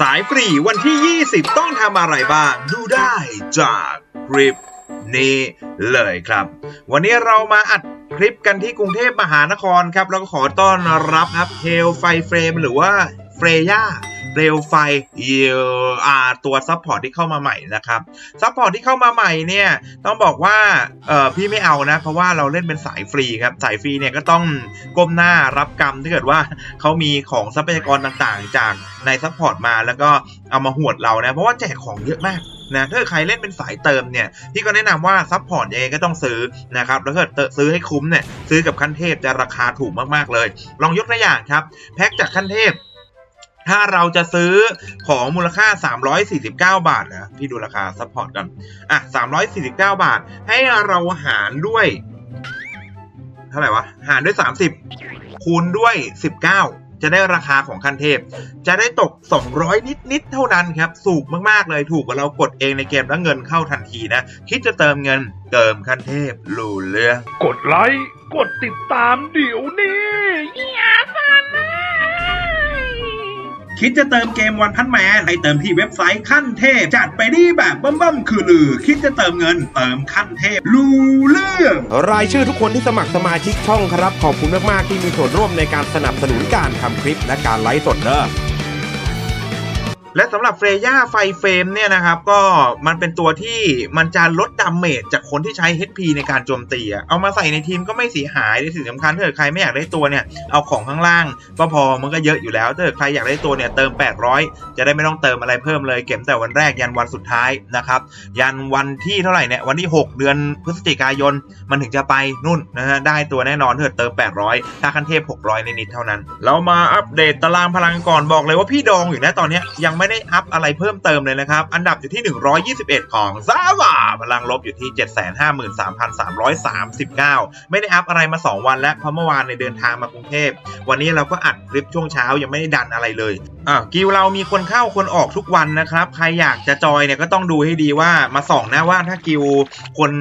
สายฟรีวันที่ 20 ต้องทำอะไรบ้าง ดูได้จากคลิปนี้เลยครับ วันนี้เรามาอัดคลิปกันที่กรุงเทพมหานครครับ แล้วก็ขอต้อนรับครับเฮลไฟเฟรมหรือว่าเฟรย่า เปลวไฟเออาตัวซัพพอร์ตที่เข้ามาใหม่นะครับซัพพอร์ตที่เข้ามาใหม่เนี่ยต้องบอกว่าเออพี่ไม่เอานะเพราะว่าเราเล่นเป็นสายฟรีครับสายฟรีเนี่ยก็ต้องก้มหน้ารับกรรมถ้าเกิดว่าเขามีของทรัพยากรต่างๆ จากในซัพพอร์ตมาแล้วก็เอามาหวดเรานะเพราะว่าแจกของเยอะมากนะถ้าใครเล่นเป็นสายเติมเนี่ยพี่ก็แนะนำว่าซัพพอร์ตยังไงก็ต้องซื้อนะครับแล้วก็ซื้อให้คุ้มเนี่ยซื้อกับขั้นเทพจะราคาถูกมากๆเลย ลองยกตัวอย่างครับ แพ็กจากขั้นเทพ ถ้าเราจะซื้อของมูลค่า 349 บาทนะพี่ดูราคาซัพพอร์ตกันอะ349 บาท ให้เราหารด้วย เท่าไหร่วะ หารด้วย 30 คูณด้วย 19จะได้ราคาของขั้นเทพ จะได้ตก 200 นิดๆเท่านั้นครับ สูกมาก ๆ เลยถูกกว่าเรากดเองในเกมแล้วเงินเข้าทันทีนะ คิดจะเติมเงินเติมขั้นเทพรู้เรื่อง กดไลค์ กดติดตามเดี๋ยวนี้อย่าฟันนะ คิดจะเติมเกมวันพันแมนให้เติมที่เว็บไซต์ขั้นเทพ จัดไปดีแบบบั้มๆคือลือ คิดจะเติมเงินเติมขั้นเทพรู้เรื่องรายชื่อทุกคนที่สมัครสมาชิกช่องครับ ขอบคุณมากๆที่มีส่วนร่วมในการสนับสนุนการทำคลิปและการไลฟ์สดเด้อ และสำหรับเฟรย่าไฟเฟรมเนี่ยนะครับก็มันเป็นตัวที่มันจะลดดาเมจจากคนที่ใช้ HP ในการโจมตีเอามาใส่ในทีมก็ไม่เสียหายในสิ่งสำคัญถ้าเกิดใครไม่อยากได้ตัวเนี่ยเอาของข้างล่างก็พอมันก็เยอะอยู่แล้วถ้าเกิดใครอยากได้ตัวเนี่ยเติม 800 จะได้ไม่ต้องเติมอะไรเพิ่มเลยเก็บแต่วันแรกยันวันสุดท้ายนะครับยันวันที่เท่าไหร่เนี่ยวันที่ 6 เดือนพฤศจิกายนมันถึงจะไปนู่นนะฮะได้ตัวแน่นอนถ้าเกิดเติม 800 ถ้าขั้นเทพ 600นิดเท่านั้น เรามาอัปเดตตารางพลังก่อนบอกเลยว่าพี่ดองอยู่นะตอนนี้ยยังไม่ได้อัพอะไรเพิ่มเติมเลยนะครับ อันดับอยู่ที่ 121 ของซาบาพลังลบอยู่ที่ 753,339 ไม่ได้อัพอะไรมา 2 วันแล้วเพราะเมื่อวานในเดินทางมากรุงเทพ วันนี้เราก็อัดคลิปช่วงเช้ายังไม่ได้ดันอะไรเลยอะกิวเรามีคนเข้าคนออกทุกวันนะครับ ใครอยากจะจอยเนี่ยก็ต้องดูให้ดีว่ามาส่องนะว่าถ้ากิวคน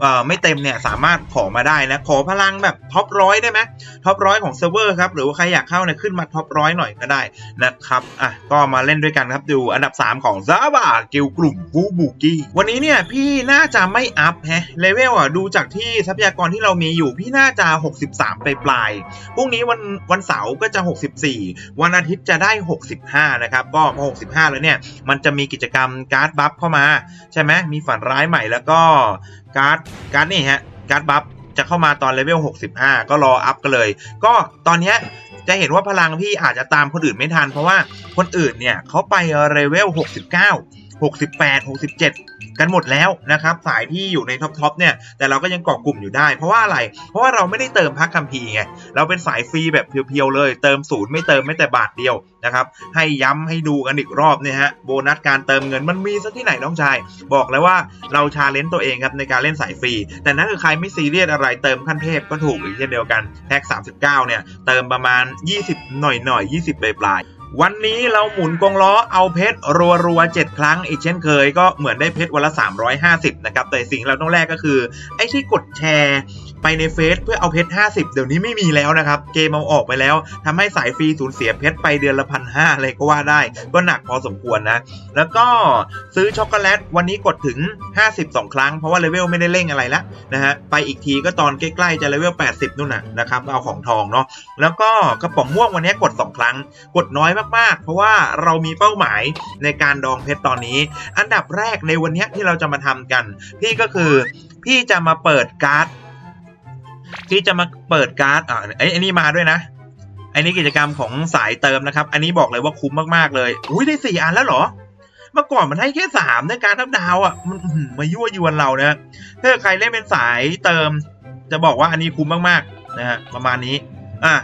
เอ่อไม่เต็มเนี่ยสามารถขอมาได้นะ ขอพลังแบบท็อปร้อยได้ไหมท็อปร้อยของเซิร์ฟเวอร์ครับ หรือว่าใครอยากเข้าเนี่ยขึ้นมาท็อปร้อยหน่อยก็ได้นะครับ อะ ก็มาเล่นด้วยกันครับ ดูอันดับ 3 ของซาบากิวกลุ่มฟูบูกี้วันนี้เนี่ยพี่น่าจะไม่อัพแฮะเลเวลอะดูจากที่ทรัพยากรที่เรามีอยู่ พี่น่าจะ 63 ไปปลายพรุ่งนี้วันวันเสาร์ก็จะ 64 วันอาทิตย์จะได้ 65 นะครับ ก็พอ 65 แล้วเนี่ย มันจะมีกิจกรรมการ์ดบัฟเข้ามา ใช่ไหมมีฝันร้ายใหม่แล้วก็ การ์ดการ์ดนี่ฮะการ์ดบัฟจะเข้ามาตอนเลเวล 65 ก็รออัพกันเลย ก็ตอนนี้จะเห็นว่าพลังพี่อาจจะตามคนอื่นไม่ทัน เพราะว่าคนอื่นเนี่ยเขาไปเลเวล 69 68 67 กันหมดแล้วนะครับสายที่อยู่ในท็อปทอปเนี่ยแต่เราก็ยังเกาะกลุ่มอยู่ได้ เพราะว่าอะไร เพราะว่าเราไม่ได้เติมพักคัมภีร์ไงเราเป็นสายฟรีแบบเพียวๆเลย เติมศูนย์ไม่เติมไม่แต่บาทเดียวนะครับให้ย้ำให้ดูกันอีกรอบเนี่ยฮะโบนัสการเติมเงินมันมีซะที่ไหนน้องชาย บอกเลยว่าเราชาเลนจ์ตัวเองครับในการเล่นสายฟรี แต่นั่นคือใครไม่ซีเรียสอะไรเติมขั้นเทพก็ถูกอีกเช่นเดียวกันแพ็ก39เนี่ยเติมประมาณ 20 หน่อยๆ20ปลายๆ วันนี้เราหมุนกงล้อเอาเพชรรัวๆ7ครั้ง อีกเช่นเคย ก็เหมือนได้เพชรวันละ 350 นะครับ แต่สิ่งเราต้องแลกก็คือ ไอ้ที่กดแชร์ไปในเฟซเพื่อเอาเพชร50 เดี๋ยวนี้ไม่มีแล้วนะครับ เกมเอาออกไปแล้วทำให้สายฟรีสูญเสียเพชรไปเดือนละพันห้าเลยก็ว่าได้ ก็หนักพอสมควรนะ แล้วก็ซื้อช็อกโกแลตวันนี้กดถึง 52 ครั้ง เพราะว่าเลเวลไม่ได้เร่งอะไรละนะฮะไปอีกทีก็ตอนใกล้ๆจะเลเวล 80นู่นน่ะนะครับเอาของทองเนาะแล้วก็กระป๋องม่วงวันนี้กด 2 ครั้ง กดน้อยมากๆ เพราะว่าเรามีเป้าหมายในการดองเพชรตอนนี้ อันดับแรกในวันนี้ที่เราจะมาทำกัน พี่ก็คือพี่จะมาเปิดการ์ดพี่จะมาเปิดการ์ดอ่าไอ้ไอ้นี่มาด้วยนะไอ้นี่กิจกรรมของสายเติมนะครับ อันนี้บอกเลยว่าคุ้มมากๆเลยอุ้ยได้สี่อันแล้วเหรอเมื่อก่อนมันให้แค่สามในการทับดาวอะมันมายั่วยวนเรานะถ้าใครเล่นเป็นสายเติม จะบอกว่าอันนี้คุ้มมากๆนะฮะประมาณนี้ อะ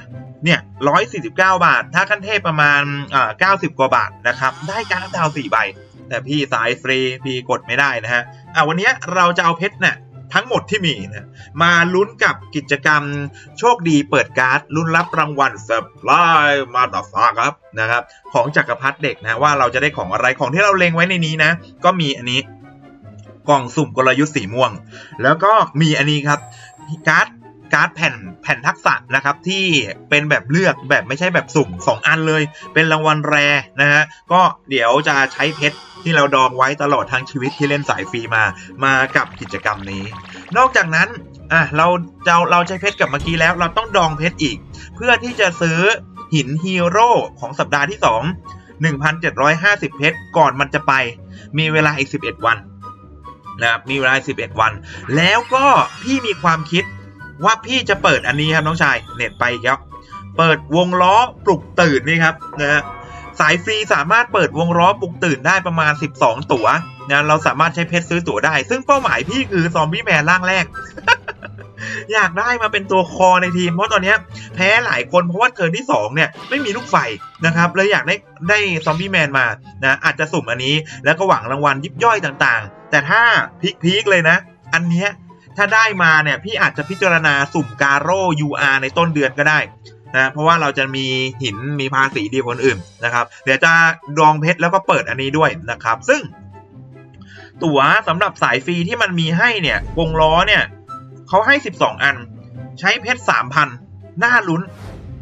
เนี่ยร้อยสี่สิบเก้าบาท ถ้าขั้นเทพประมาณอ่าเก้าสิบกว่าบาทนะครับ ได้การทับดาวสี่ใบ แต่พี่สายฟรีพี่กดไม่ได้นะฮะอะวันนี้เราจะเอาเพชรเนี่ยทั้งหมดที่มีนะมาลุ้นกับกิจกรรมโชคดีเปิดการ์ดลุ้นรับรางวัลเซอร์ไพรส์มาตาฟาครับนะครับของจักรพรรดิเด็กนะว่าเราจะได้ของอะไรของที่เราเล็งไว้ในนี้นะ ก็มีอันนี้กล่องสุ่มกลยุทธ์สีม่วง แล้วก็มีอันนี้ครับการ์ด การ์ดแผ่นแผ่นทักษะนะครับที่เป็นแบบเลือกแบบไม่ใช่แบบสุ่ม 2 อันเลย เป็นรางวัลแรนะฮะก็เดี๋ยวจะใช้เพชรที่เราดองไว้ตลอดทั้งชีวิตที่เล่นสายฟรีมามากับกิจกรรมนี้ นอกจากนั้นอะเราเราเราใช้เพชรกับเมื่อกี้แล้ว เราต้องดองเพชรอีก เพื่อที่จะซื้อหินฮีโร่ของสัปดาห์ที่ 2 1,750 เพชรก่อนมันจะไป มีเวลาอีก 11 วันนะครับมีเวลา 11 วัน แล้วก็พี่มีความคิด ว่าพี่จะเปิดอันนี้ครับน้องชายเน็ตไปอีกแล้วเปิดวงล้อปลุกตื่นนี่ครับนะฮะสายฟรีสามารถเปิดวงล้อปลุกตื่นได้ประมาณ 12 ตั๋วนะเราสามารถใช้เพชรซื้อตั๋วได้ ซึ่งเป้าหมายพี่คือซอมบี้แมนร่างแรก อยากได้มาเป็นตัวคอในทีม เพราะตอนนี้แพ้หลายคนเพราะว่าเทิร์นที่ 2 เนี่ย ไม่มีลูกไฟนะครับเลยอยากได้ได้ซอมบี้แมนมานะอาจจะสุ่มอันนี้ แล้วก็หวังรางวัลยิบย่อยต่างๆ แต่ถ้าพีคๆเลยนะ อันเนี้ย ถ้าได้มาเนี่ยพี่อาจจะพิจารณาสุ่มการโร่ UR ในต้นเดือนก็ได้นะเพราะว่าเราจะมีหินมีภาษีดีกว่าคนอื่นนะครับ เดี๋ยวจะดองเพชรแล้วก็เปิดอันนี้ด้วยนะครับ ซึ่ง ตั๋วสำหรับสายฟรีที่มันมีให้เนี่ยวงล้อเนี่ยเขาให้ 12 อัน ใช้เพชร3,000 น่าลุ้น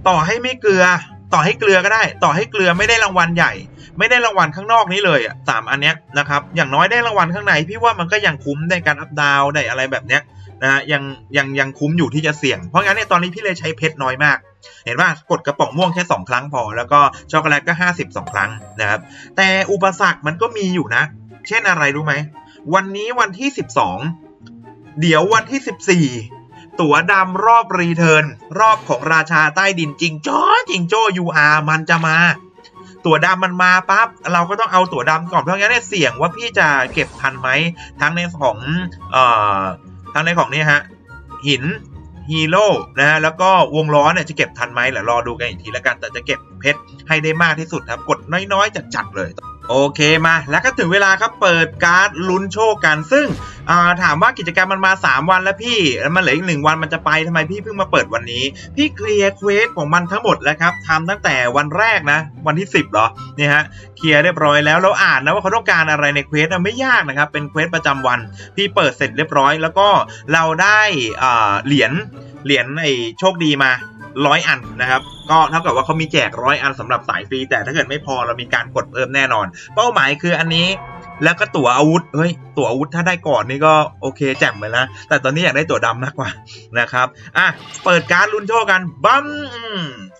ต่อให้ไม่เกลือ ต่อให้เกลือก็ได้ ต่อให้เกลือไม่ได้รางวัลใหญ่ ไม่ได้รางวัลข้างนอกนี้เลยอะสามอันเนี้ยนะครับอย่างน้อยได้รางวัลข้างในพี่ว่ามันก็ยังคุ้มในการอัพดาวได้อะไรแบบเนี้ยนะฮะยังยังยังคุ้มอยู่ที่จะเสี่ยง เพราะงั้นเนี่ยตอนนี้พี่เลยใช้เพชรน้อยมาก เห็นว่ากดกระป๋องม่วงแค่ 2 ครั้งพอ แล้วก็ช็อกโกแลตก็ 52 ครั้งนะครับแต่อุปสรรคมันก็มีอยู่นะ เช่นอะไรรู้ไหมวันนี้วันที่ 12 เดี๋ยววันที่ 14 ตั๋วดำรอบรีเทิร์นรอบของราชาใต้ดินจริงจ้อจริงโจ้ UR มันจะมา ตั๋วดำมันมาปั๊บเราก็ต้องเอาตั๋วดำก่อนเพราะงั้นเนี่ยเสี่ยงว่าพี่จะเก็บทันไหมทั้งในของเอ่อทั้งในของนี่ฮะหินฮีโร่นะฮะแล้วก็วงล้อเนี่ยจะเก็บทันไหมเดี๋ยวรอดูกันอีกทีแล้วกันแต่จะเก็บเพชรให้ได้มากที่สุดครับกดน้อยๆจัดๆเลย โอเคมา แล้วก็ถึงเวลาครับเปิดการ์ดลุ้นโชคกันซึ่ง อ่าถามว่ากิจกรรมมันมา 3 วันแล้วพี่แล้วมันเหลืออีกหนึ่งวันมันจะไปทำไมพี่เพิ่งมาเปิดวันนี้ พี่เคลียร์เควสของมันทั้งหมดแล้วครับทำตั้งแต่วันแรกนะ วันที่ 10เหรอเนี่ยฮะเคลียร์เรียบร้อยแล้วเราอ่านนะว่าเขาต้องการอะไรในเควสอะไม่ยากนะครับเป็นเควสประจำวัน พี่เปิดเสร็จเรียบร้อย แล้วก็เราได้อ่าเหรียญเหรียญไอ้โชคดีมาร้อยอันนะครับก็เท่ากับว่าเขามีแจกร้อยอันสำหรับสายฟรีแต่ถ้าเกิดไม่พอเรามีการกดเพิ่มแน่นอน เป้าหมายคืออันนี้ แล้วก็ตั๋วอาวุธเฮ้ยตั๋วอาวุธถ้าได้ก่อนนี่ก็โอเคแจ่มเลยนะแต่ตอนนี้อยากได้ตั๋วดำมากกว่านะครับอะเปิดการลุ้นโชคกันบัมอ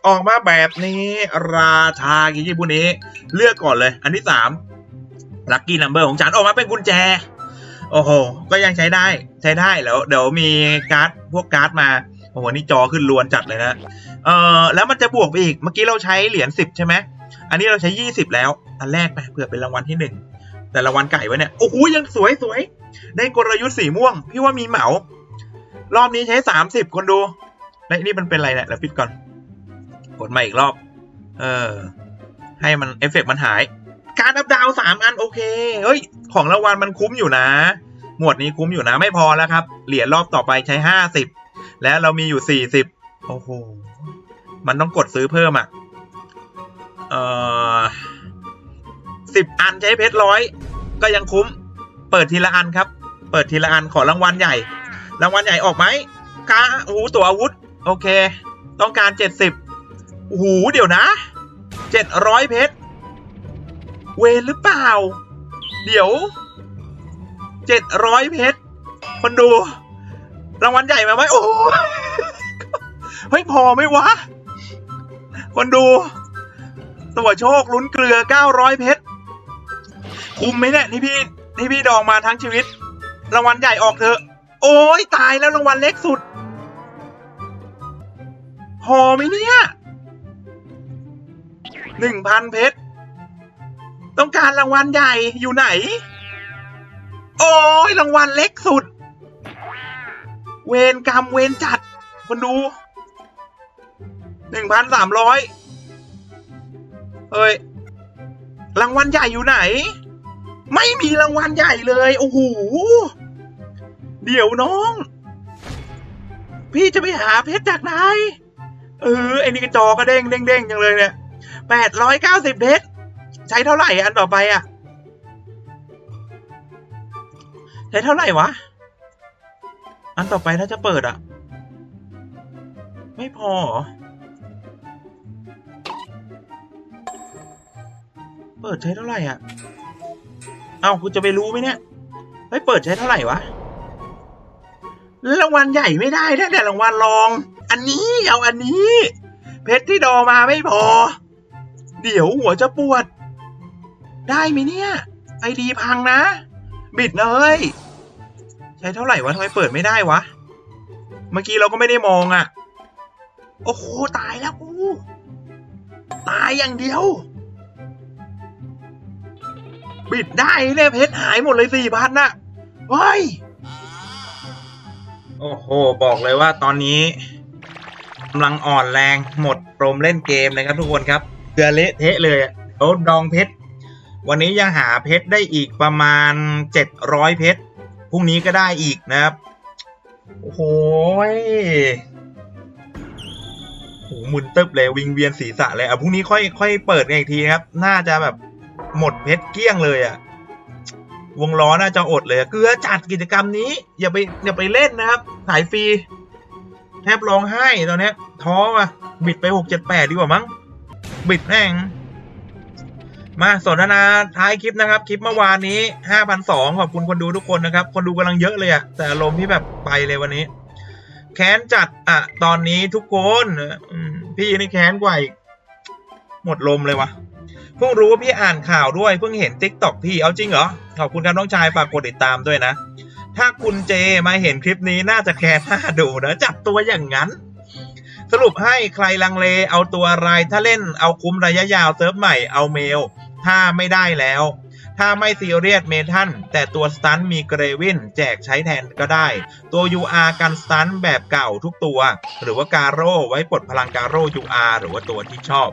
ออกมาแบบนี้ราชากิจิบุนี้ เลือกก่อนเลย อันที่สามลัคกี้นัมเบอร์ของฉันออกมาเป็นกุญแจโอ้โห ก็ยังใช้ได้ ใช้ได้แล้ว เดี๋ยวมีการ์ดพวกการ์ดมา โอ้โห นี่จอขึ้นลวนจัดเลยนะ เอ่อแล้วมันจะบวกไปอีก เมื่อกี้เราใช้เหรียญสิบใช่ไหม อันนี้เราใช้ยี่สิบแล้ว อันแรกไปเผื่อเป็นรางวัลที่หนึ่ง แต่รางวัลไก่ไว้เนี่ยโอ้โหยังสวยสวยได้กลยุทธ์สีม่วง พี่ว่ามีเหมา รอบนี้ใช้สามสิบคนดูแล้วนี่มันเป็นอะไรเนี่ยแล้วปิดก่อน กดมาอีกรอบ เออ ให้มันเอฟเฟกต์มันหาย การอัพดาวสามอันโอเค เฮ้ย ของรางวัลมันคุ้มอยู่นะ หมวดนี้คุ้มอยู่นะไม่พอแล้วครับ เหรียญรอบต่อไปใช้ห้าสิบแล้วเรามีอยู่สี่สิบโอ้โห มันต้องกดซื้อเพิ่มอะ เออ สิบอันใช้เพชรร้อยก็ยังคุ้ม เปิดทีละอันครับ เปิดทีละอันขอรางวัลใหญ่ รางวัลใหญ่ออกไหมกาโอ้โหตัวอาวุธ โอเค ต้องการเจ็ดสิบโอ้โหเดี๋ยวนะเจ็ดร้อยเพชร เวรหรือเปล่า เดี๋ยวเจ็ดร้อยเพชร คนดู รางวัลใหญ่มาไหมโอ้โหเฮ้ยพอไหมวะ คนดู ตัวโชคลุ้นเกลือ 900 เพชร คุ้มไหมเนี่ยที่พี่ที่พี่ดองมาทั้งชีวิต รางวัลใหญ่ออกเถอะ โอ้ยตายแล้วรางวัลเล็กสุด พอไหมเนี่ยหนึ่งพันเพชร ต้องการรางวัลใหญ่อยู่ไหน โอ้ยรางวัลเล็กสุด เวรกรรมเวรจัดคนดูหนึ่งพันสามร้อยเอ้ย รางวัลใหญ่อยู่ไหน ไม่มีรางวัลใหญ่เลย โอ้โห เดี๋ยวน้อง พี่จะไปหาเพชรจากไหน เออไอ้นี่กระจอก็เด้งเด้งเด้งจังเลยเนี่ยแปดร้อยเก้าสิบเพชร ใช้เท่าไหร่อันต่อไปอะ ใช้เท่าไหร่วะ อันต่อไปถ้าจะเปิดอะ ไม่พอเหรอเปิดใช้เท่าไหร่อะ เอ้าคุณจะไปรู้ไหมเนี่ย เฮ้ย เปิดใช้เท่าไหร่วะ รางวัลใหญ่ไม่ได้ได้แต่รางวัลรอง อันนี้เอาอันนี้ เพชรที่ดอมาไม่พอ เดี๋ยวหัวจะปวด ได้ไหมเนี่ย ไอดีพังนะ บิดนะเฮ้ย ใช้เท่าไหร่วะทำไมเปิดไม่ได้วะ เมื่อกี้เราก็ไม่ได้มองอะ่ะ โอ้โห ตายแล้วกู ตายอย่างเดียว บิดได้เนี่ยเพชรหายหมดเลยสี่พันน่ะเฮ้ยโอ้โห บอกเลยว่าตอนนี้กำลังอ่อนแรงหมดโปรมเล่นเกมนะครับทุกคนครับเกลือเละเทะเลยเดี๋ยวดองเพชรวันนี้ยังหาเพชรได้อีกประมาณเจ็ดร้อยเพชรพรุ่งนี้ก็ได้อีกนะครับ โอ้โหโหมุนตึบเลยวิงเวียนศีรษะเลยอะพรุ่งนี้ค่อยค่อยเปิดกันอีกทีนะครับ น่าจะแบบ หมดเพชรเกี้ยงเลยอะวงล้อน่าจะอดเลยเกลือจัดกิจกรรมนี้ อย่าไปอย่าไปเล่นนะครับสายฟรีแทบร้องไห้ตอนนี้ท้อว่ะบิดไปหกเจ็ดแปดดีกว่ามั้งบิดแม่งมาสนทนาท้ายคลิปนะครับ คลิปเมื่อวานนี้ห้าพันสองขอบคุณคนดูทุกคนนะครับ คนดูกำลังเยอะเลยอะแต่อารมณ์ที่แบบไปเลยวันนี้ แค้นจัดอะตอนนี้ทุกคนพี่นี่แค้นกว่าอีกหมดลมเลยวะเพิ่งรู้ว่าพี่อ่านข่าวด้วยเพิ่งเห็นติ๊กต็อกพี่เอาจริงเหรอขอบคุณครับน้องชายฝากกดติดตามด้วยนะ ถ้าคุณเจมาเห็นคลิปนี้น่าจะแค้นหน้าดูนะจับตัวอย่างนั้น สรุปให้ใครลังเลเอาตัวอะไรถ้าเล่นเอาคุ้มระยะยาวเซิร์ฟใหม่เอาเมล ถ้าไม่ได้แล้ว ถ้าไม่ซีเรียสเมทันแต่ตัวสตันมีเกรวินแจกใช้แทนก็ได้ ตัว UR กันสตันแบบเก่าทุกตัว หรือว่าการโร่ไว้ปลดพลังการโร่ UR หรือว่าตัวที่ชอบ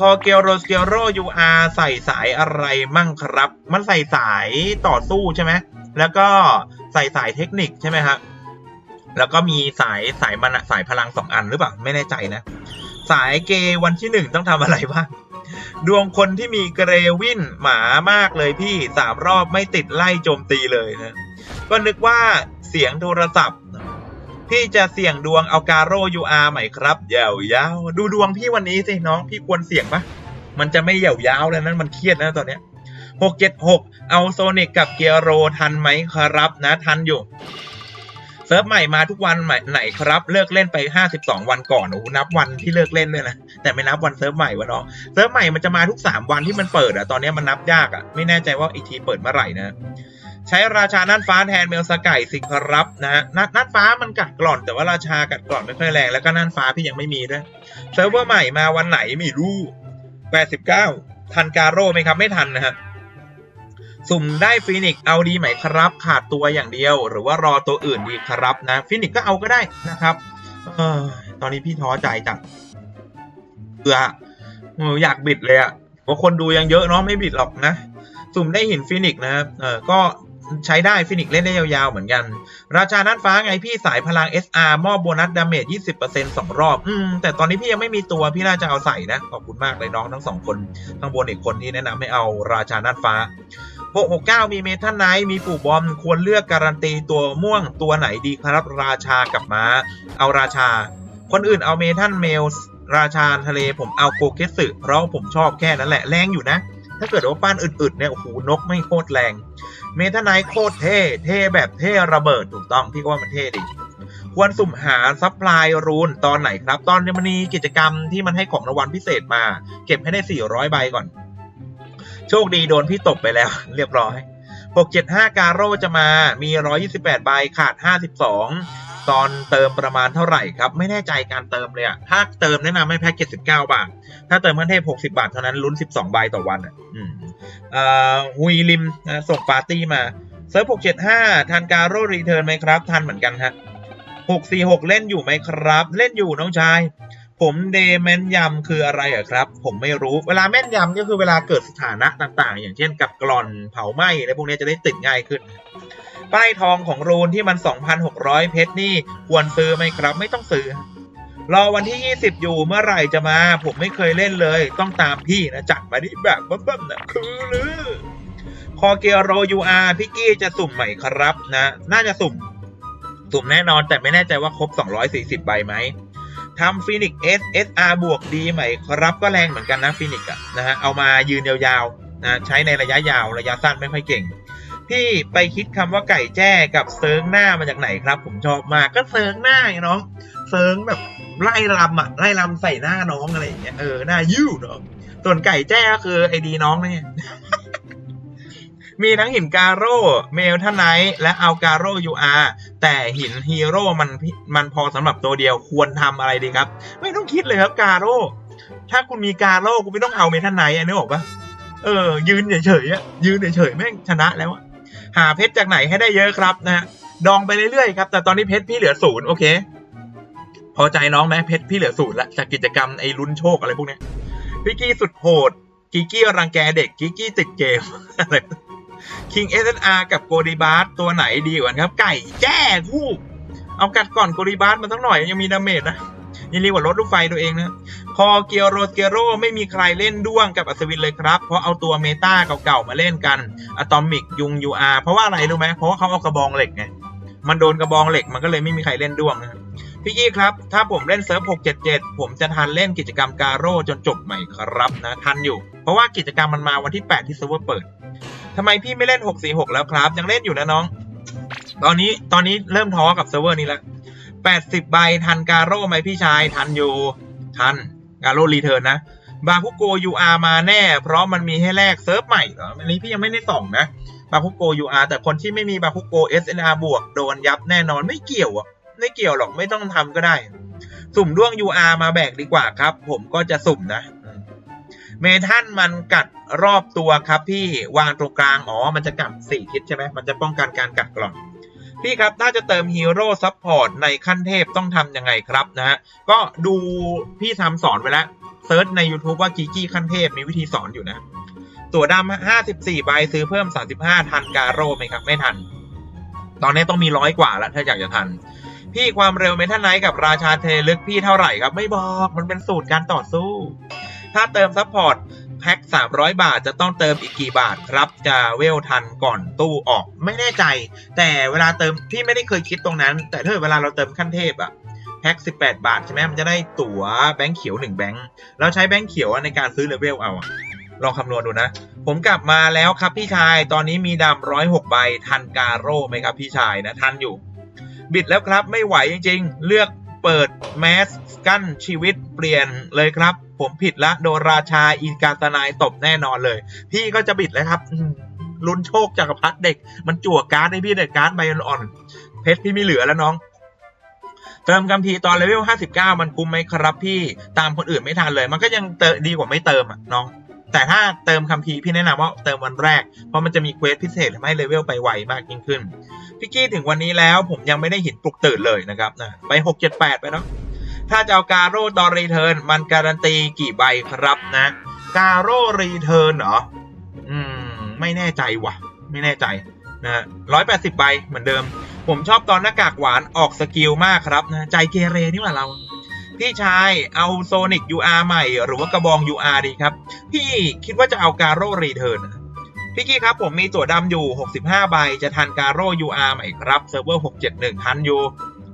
คอเกลโรสเกลโร่ UR ใส่สายอะไรมั่งครับ มันใส่สายต่อสู้ใช่ไหมแล้วก็ใส่สายเทคนิคใช่ไหมครับแล้วก็มีสายสายมันสายพลังสองอันหรือเปล่าไม่แน่ใจนะ สายเกวันที่หนึ่งต้องทำอะไรบ้างดวงคนที่มีเกรวินหมามากเลยพี่สามรอบไม่ติดไล่โจมตีเลยนะ ก็นึกว่าเสียงโทรศัพท์ พี่จะเสี่ยงดวงเอาการโรยูอาใหม่ครับยาวยาดูดวงพี่วันนี้สิน้องพี่ควรเสี่ยงปะมันจะไม่ยาวยาแล้วนั้นมันเครียดแล้วตอนเนี้ยหกเจ็ดหกเอาโซนิกกับเกียโรทันไหมครับนะทันอยู่ เซิร์ฟใหม่มาทุกวันใหม่ไหนครับ เลิกเล่นไป 52 วันก่อนโอ้โหนับวันที่เลิกเล่นเลยนะแต่ไม่นับวันเซิร์ฟใหม่วะน้องเซิร์ฟใหม่มันจะมาทุก 3 วันที่มันเปิดอะตอนนี้มันนับยากอะไม่แน่ใจว่าอีกทีเปิดเมื่อไหร่นะใช้ราชาน่านฟ้าแทนเมลสไก่สิครับนะฮะน่านน่านฟ้ามันกัดกร่อน แต่ว่าราชากัดกร่อนไม่ค่อยแรงแล้วก็น่านฟ้าพี่ยังไม่มีด้วยเซิร์ฟเวอร์ใหม่มาวันไหนไม่รู้ 89 ทันการโร่ไหมครับไม่ทันนะฮะ สุ่มได้ฟินิกเอาดีไหมครับ ขาดตัวอย่างเดียว หรือว่ารอตัวอื่นดีครับนะฟินิกก็เอาก็ได้นะครับเออตอนนี้พี่ท้อใจจังเบื่ออยากบิดเลยอะว่าคนดูยังเยอะเนาะไม่บิดหรอกนะ สุ่มได้หินฟินิกนะครับเออก็ใช้ได้ฟินิกเล่นได้ยาวๆเหมือนกัน ราชานัดฟ้าไงพี่สายพลัง SR มอบโบนัสดาเมจ 20%สองรอบ อืม แต่ตอนนี้พี่ยังไม่มีตัวพี่น่าจะเอาใส่นะ ขอบคุณมากเลยน้องทั้งสองคน ข้างบนอีกคนที่แนะนำให้เอาราชานัดฟ้า 669 มีเมทัลไนท์มีปู่บอมควรเลือกการันตีตัวม่วงตัวไหนดีครับราชากับม้า เอาราชา คนอื่นเอาเมทัลเมลราชาทะเลผมเอาโกเกสึเพราะผมชอบแค่นั้นแหละแรงอยู่นะ ถ้าเกิดว่าป้านอึดๆเนี่ยโอ้โหนกไม่โคตรแรง เมทัลไนท์โคตรเท่เท่แบบเท่ระเบิดถูกต้องพี่ก็ว่ามันเท่ดีควรสุ่มหาซัพพลายรูนตอนไหนครับ ตอนนี้มันมีกิจกรรมที่มันให้ของรางวัลพิเศษมา เก็บให้ได้ 400 ใบก่อน โชคดีโดนพี่ตบไปแล้ว เรียบร้อย 675 การโร่จะมามี 128 ใบขาด 52 ตอนเติมประมาณเท่าไหร่ครับ ไม่แน่ใจการเติมเลยอะถ้าเติมแนะนำให้แพ็กเกจ19บาท ถ้าเติมขั้นเทพ60บาทเท่านั้นลุ้น12ใบต่อวันอะอืมอ่อฮุยลิมนะส่งปาร์ตี้มาเซิร์ฟ675ทันการโร่รีเทิร์นไหมครับ ทันเหมือนกันฮะ646เล่นอยู่ไหมครับ เล่นอยู่น้องชาย ผมเดแม่นยำคืออะไรเหรอครับ ผมไม่รู้เวลาแม่นยำก็คือเวลาเกิดสถานะต่างๆ อย่างเช่นกับกรอนเผาไหม้อะไรพวกนี้จะได้ติดง่ายขึ้น ป้ายทองของรูนที่มัน 2,600 เพชรนี่ควรซื้อไหมครับ ไม่ต้องซื้อ รอวันที่ 20 อยู่เมื่อไหร่จะมา ผมไม่เคยเล่นเลย ต้องตามพี่นะจัดมาดิแบบบิ่มๆนะคือหรือคอเกียโรยูอาร์พี่กี้จะสุ่มใหม่ครับนะ น่าจะสุ่ม สุ่มแน่นอนแต่ไม่แน่ใจว่าครบ 240 ใบไหม ทำฟินิก S SR บวกดีไหมครับก็แรงเหมือนกันนะฟินิกอะนะฮะเอามายืนยาวๆนะใช้ในระยะยาวระยะสั้นไม่ค่อยเก่ง พี่ไปคิดคำว่าไก่แจ้กับเซิร์งหน้ามาจากไหนครับ ผมชอบมากก็เซิร์งหน้าไงน้องเซิร์งแบบไล่ลำอะไล่ลำใส่หน้าน้องอะไรอย่างเงี้ยเออหน้ายิ้วน้องส่วนไก่แจ้ก็คือไอดีน้องเนี่ยมีทั้งหินกาโร่เมลทไนท์และเอากาโร่ยูอา แต่หินฮีโร่มันมันพอสำหรับตัวเดียวควรทำอะไรดีครับ ไม่ต้องคิดเลยครับกาโร่ถ้าคุณมีกาโร่คุณไม่ต้องเอาเมทันไนท์อันนี้บอกปะเออ ยืนเฉยๆอะยืนเฉยๆแม่งชนะแล้วหาเพชรจากไหนให้ได้เยอะครับนะฮะดองไปเรื่อยๆครับ แต่ตอนนี้เพชรพี่เหลือศูนย์โอเค พอใจน้องไหมเพชรพี่เหลือศูนย์ละจากกิจกรรมไอ้ลุ้นโชคอะไรพวกเนี้ยพี่กี้สุดโหดกิกี้รังแกเด็กกิกกี้ติดเกมอะไร คิง SSR กับโกดีบาร์ตัวไหนดีกว่าครับ ไก่แจ้คู่ เอากัดก่อนโกดีบาร์มาตั้งหน่อยยังมีดาเมจนะยังรีกว่ารถลูกไฟตัวเองนะ พอเกียร์โรเกียโรไม่มีใครเล่นด้วงกับอัศวินเลยครับ เพราะเอาตัวเมตาเก่าๆมาเล่นกันอะตอมิกยุง UR เพราะว่าอะไรรู้ไหมเพราะว่าเขาเอากระบองเหล็กไงมันโดนกระบองเหล็กมันก็เลยไม่มีใครเล่นด้วงนะพี่กี้ครับ ถ้าผมเล่นเซิร์ฟ 677 ผมจะทันเล่นกิจกรรมการโร่จนจบไหม่ครับนะ ทันอยู่ เพราะว่ากิจกรรมมันมาวันที่ 8 ที่เซิร์ฟเวอร์เปิด ทำไมพี่ไม่เล่น 646 แล้วครับ ยังเล่นอยู่นะน้อง ตอนนี้ตอนนี้เริ่มท้อกับเซิร์ฟเวอร์นี้แล้ว80 ใบทันกาโร่ไหมพี่ชาย ทันอยู่ ทันกาโร่รีเทิร์นนะ บาคุโก UR มาแน่ เพราะมันมีให้แลกเซิร์ฟใหม่เหรอ อันนี้พี่ยังไม่ได้ส่องนะ บาคุโก UR แต่คนที่ไม่มีบาคุโก SNR บวกโดนยับแน่นอนไม่เกี่ยวอะไม่เกี่ยวหรอกไม่ต้องทำก็ได้ สุ่มด้วง UR มาแบกดีกว่าครับ ผมก็จะสุ่มนะ เมทันมันกัดรอบตัวครับพี่วางตรงกลางอ๋อมันจะกัดสี่ทิศใช่ไหมมันจะป้องกันการกัดกร่อนพี่ครับถ้าจะเติมฮีโร่ซัพพอร์ตในขั้นเทพต้องทำยังไงครับนะฮะก็ดูพี่ทำสอนไว้แล้วเซิร์ชใน YouTube ว่ากีกี้ขั้นเทพมีวิธีสอนอยู่นะ ตัวดำ54 ใบซื้อเพิ่ม 35 ทันการโร่ไหมครับ ไม่ทัน ตอนนี้ต้องมีร้อยกว่าแล้วถ้าอยากจะทัน พี่ความเร็วเมทัลไนท์กับราชาเทลึกพี่เท่าไหร่ครับ ไม่บอกมันเป็นสูตรการต่อสู้ ถ้าเติมซัพพอร์ตแพ็ค300 บาทจะต้องเติมอีกกี่บาทครับจะเวลทันก่อนตู้ออกไม่แน่ใจ แต่เวลาเติมพี่ไม่ได้เคยคิดตรงนั้น แต่ถ้าเวลาเราเติมขั้นเทพอะแพ็ค18 บาทใช่ไหมมันจะได้ตั๋วแบงค์เขียว1แบงค์เราใช้แบงค์เขียวในการซื้อเลเวลเอาลองคำนวณดูนะ ผมกลับมาแล้วครับพี่ชายตอนนี้มีดำร้อยหกใบทันการโร่ไหมครับพี่ชายนะทันอยู่ บิดแล้วครับไม่ไหวจริง ๆ เลือก เปิดแมสกั้นชีวิตเปลี่ยนเลยครับ ผมผิดละโดนราชาอีกาตนายตบแน่นอนเลย พี่ก็จะบิดแล้วครับลุ้นโชคจากรพัดเด็ก มันจั่วการ์ดให้พี่เด็กการ์ดใบอ่อนเพชรพี่ไม่เหลือแล้วน้อง เติมกัมพีตอนเลเวล 59 มันคุ้มไหมครับพี่ตามคนอื่นไม่ทันเลย มันก็ยังเติดีกว่าไม่เติมอะน้อง แต่ถ้าเติมคัมภีร์พี่แนะนำว่าเติมวันแรก เพราะมันจะมีเควสพิเศษทำให้เลเวลไปไวมากยิ่งขึ้น พี่กี้ถึงวันนี้แล้วผมยังไม่ได้ห็นปลุกตื่นเลยนะครับนะไป 6 7 8 ไปเนาะ ถ้าจะเอาการโร่ตอนรีเทิร์นมันการันตีกี่ใบครับนะ การโร่รีเทิร์นเหรอ อืม ไม่แน่ใจว่ะ ไม่แน่ใจนะร้อยแปดสิบใบเหมือนเดิม ผมชอบตอนหน้ากากหวานออกสกิลมากครับนะใจเกเรนี่หว่าเรา พี่ชายเอาโซนิก UR ใหม่ หรือว่ากระบอง UR ดีครับ พี่คิดว่าจะเอาการโร่รีเทิร์นพี่กี้ครับผมมีตัวดำอยู่ 65 ใบ จะทันการโร่ UR ไหม่ครับเซิร์ฟเวอร์ 671 ทันอยู่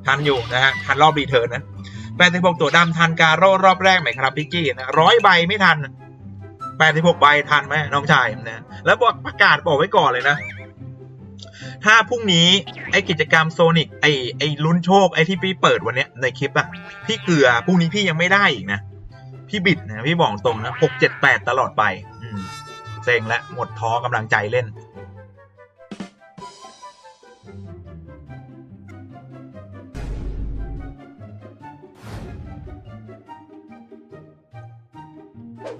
ทันอยู่นะฮะ ทันรอบรีเทิร์นนะ86 ตัวดำทันการโร่รอบแรกไหมครับพี่กี้นะร้อยใบไม่ทัน86ใบทันไหมน้องชายนะแล้วบอกประกาศบอกไว้ก่อนเลยนะ ถ้าพรุ่งนี้ไอกิจกรรมโซนิกไอไอลุ้นโชคไอที่พี่เปิดวันเนี้ยในคลิปอะพี่เกลือพรุ่งนี้พี่ยังไม่ได้อีกนะ พี่บิดนะพี่บอกตรงนะหกเจ็ดแปดตลอดไป อืมเซ็งและหมดท้อกำลังใจเล่น